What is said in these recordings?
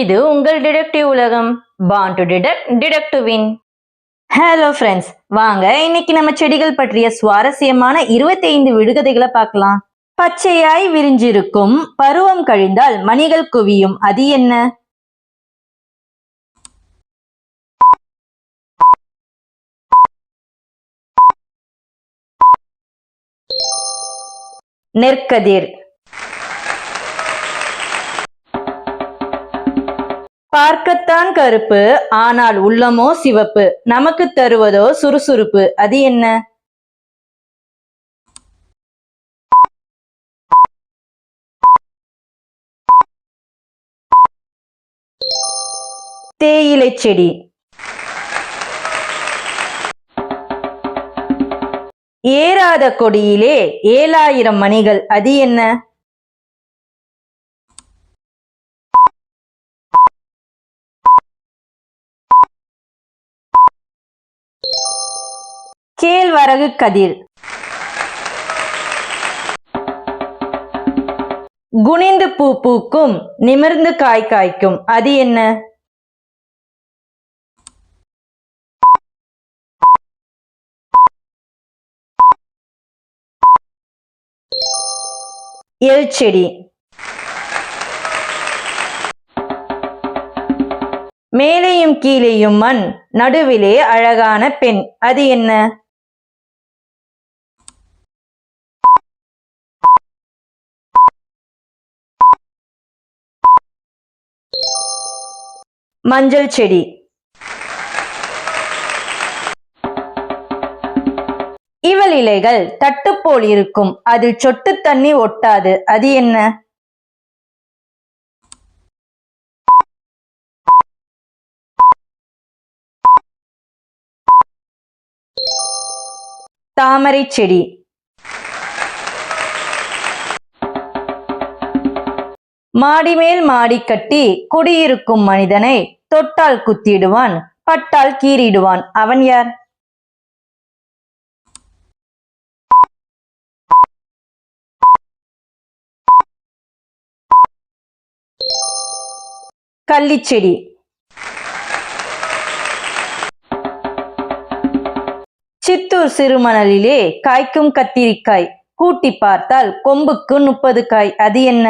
இது உங்கள் டிடெக்டிவ் உலகம். Born to detect detect win hello friends வாங்க இன்னைக்கு நம்ம செடிகள் பற்றிய சுவாரஸ்யமான 25 விடுகதைகளை பார்க்கலாம். பச்சையாய் விரிஞ்சிருக்கும் பருவம் கழிந்தால் மணிகள் குவியும் அது என்ன? நெற்கதிர். பார்க்கத்தான் கருப்பு ஆனால் உள்ளமோ சிவப்பு. நமக்கு தருவதோ சுறுசுறுப்பு. அது என்ன? தேயிலை செடி. ஏறாத கொடியிலே ஏழாயிரம் மணிகள். அது என்ன? கேழ்வரகு கதிர். குனிந்து பூ பூக்கும் நிமிர்ந்து காய் காய்க்கும். அது என்ன? எல் செடி. மேலேயும் கீழேயும் மண் நடுவிலே அழகான பெண். அது என்ன? மஞ்சள் செடி. இவள் இலைகள் தட்டுப்போல் இருக்கும். அதில் சொட்டு தண்ணி ஒட்டாது. அது என்ன? தாமரை செடி. மாடி மேல் மாடி கட்டி குடியிருக்கும் மனிதனை தொட்டால் குத்திடுவான் பட்டால் கீறிடுவான். அவன் யார்? கள்ளிச்செடி. சித்தூர் சிறுமணலிலே காய்க்கும் கத்திரிக்காய். கூட்டி பார்த்தால் கொம்புக்கு முப்பது காய். அது என்ன?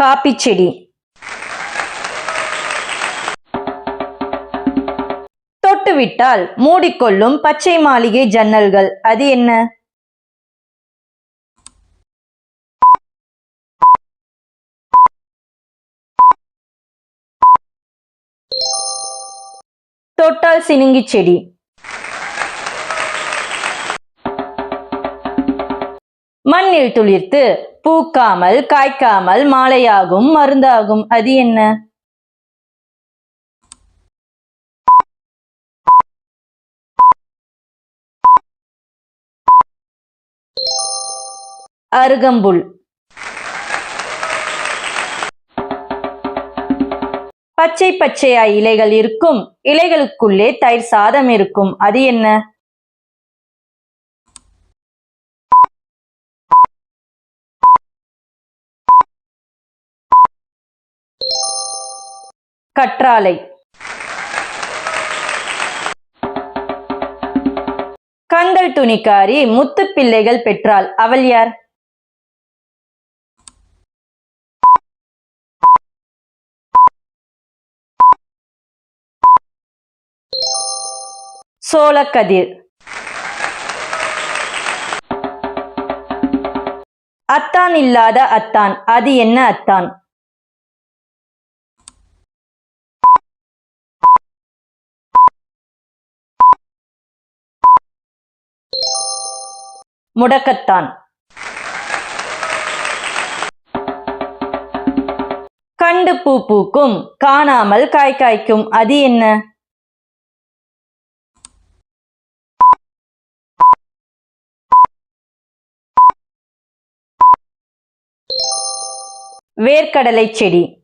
காப்பி செடி. தொட்டுவிட்டால் மூடிக்கொள்ளும் பச்சை மாளிகை ஜன்னல்கள். அது என்ன? தொட்டால் சினுங்கி செடி. மண்ணில் துளிர்த்து பூக்காமல் காய்க்காமல் மாலையாகும் மருந்தாகும். அது என்ன? அருகம்புல். பச்சை பச்சையாய் இலைகள் இருக்கும். இலைகளுக்குள்ளே தயிர் சாதம் இருக்கும். அது என்ன? கற்றாழை. கந்தல் துணிக்காரி முத்து பிள்ளைகள் பெற்றாள். அவள் யார்? சோளக்கதிர் அத்தான் இல்லாத அத்தான். அது என்ன அத்தான்? முடக்கத்தான். கண்டு பூ பூக்கும் காணாமல் காய் காய்க்கும். அது என்ன? வேர்க்கடலை செடி.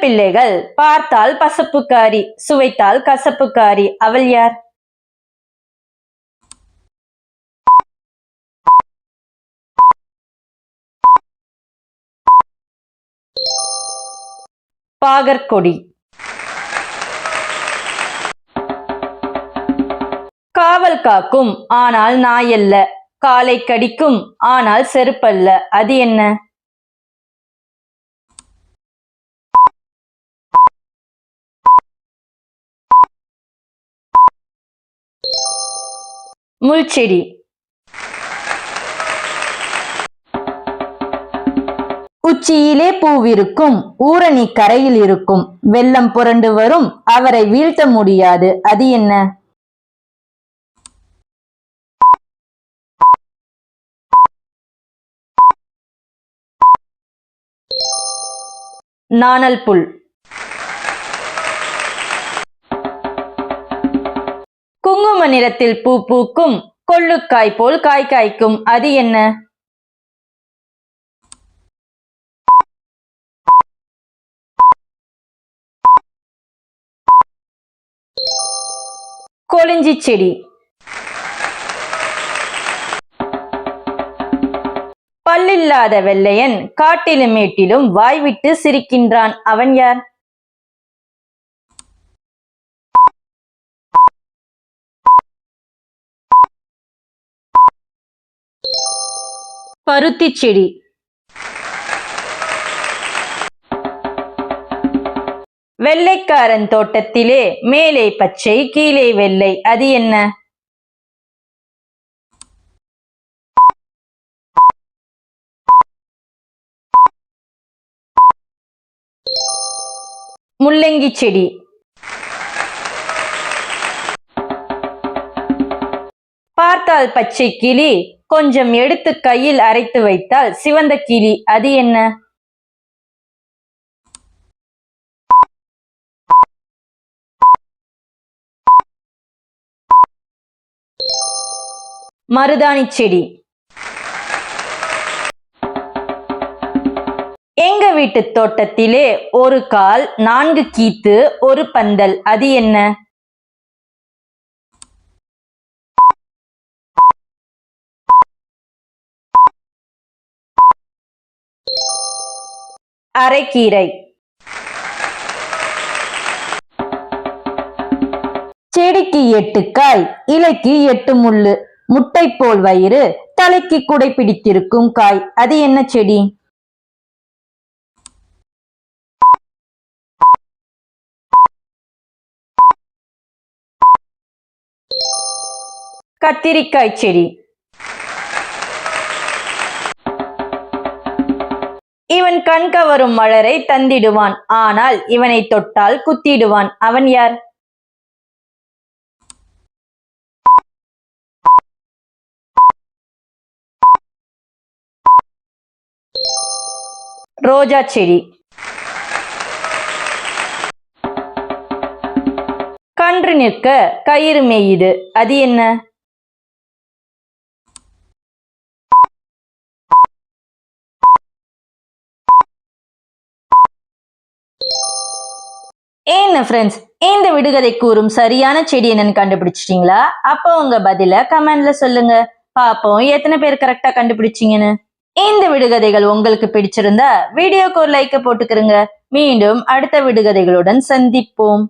பிள்ளைகள் பார்த்தால் பசப்புக்காரி சுவைத்தால் கசப்புக்காரி. அவள் யார்? பாகற்கொடி. காவல் காக்கும் ஆனால் நாயல்ல காலை கடிக்கும் ஆனால் செருப்பல்ல. அது என்ன? முள்செடி. உச்சியிலே பூவிருக்கும் ஊரணி கரையில் இருக்கும் வெள்ளம் புரண்டு வரும் அவரை வீழ்த்த முடியாது. அது என்ன? நாணல் புல். குங்கும நிறத்தில் பூ பூக்கும் கொள்ளுக்காய் போல் காய் காய்க்கும். அது என்ன? கொளிஞ்சி செடி. பல்லில்லாத வெள்ளையன் காட்டிலும் மேட்டிலும் வாய்விட்டு சிரிக்கின்றான். அவன் யார்? பருத்திச் செடி வெள்ளைக்காரன் தோட்டத்திலே மேலே பச்சை கீழே வெள்ளை. அது என்ன? முள்ளங்கி செடி. பார்த்தால் பச்சை கிளி கொஞ்சம் எடுத்து கையில் அரைத்து வைத்தால் சிவந்த கிளி. அது என்ன? மருதாணி செடி. எங்க வீட்டு தோட்டத்திலே ஒரு கால் நான்கு கீத்து ஒரு பந்தல். அது என்ன? அரைக்கீரை. செடிக்கு எட்டு காய் இலைக்கு எட்டு முள்ளு முட்டை போல் வயிறு தலைக்கு குடை பிடித்திருக்கும் காய். அது என்ன செடி? கத்திரிக்காய் செடி. இவன் கண் கவரும் மலரை தந்திடுவான் ஆனால் இவனை தொட்டால் குத்திடுவான். அவன் யார்? ரோஜா செடி. கன்று நிற்க கயிறு மேயுது அது என்ன? என்ன ஃப்ரெண்ட்ஸ் இந்த விடுகதை கூறும் சரியான செடி என்னன்னு கண்டுபிடிச்சிட்டீங்களா? அப்போ உங்க பதில கமெண்ட்ல சொல்லுங்க. பாப்போம் எத்தனை பேர் கரெக்டா கண்டுபிடிச்சீங்கன்னு. இந்த விடுகதைகள் உங்களுக்கு பிடிச்சிருந்தா வீடியோக்கு ஒரு லைக்க போட்டுக்கிறங்க மீண்டும் அடுத்த விடுகதைகளுடன் சந்திப்போம்.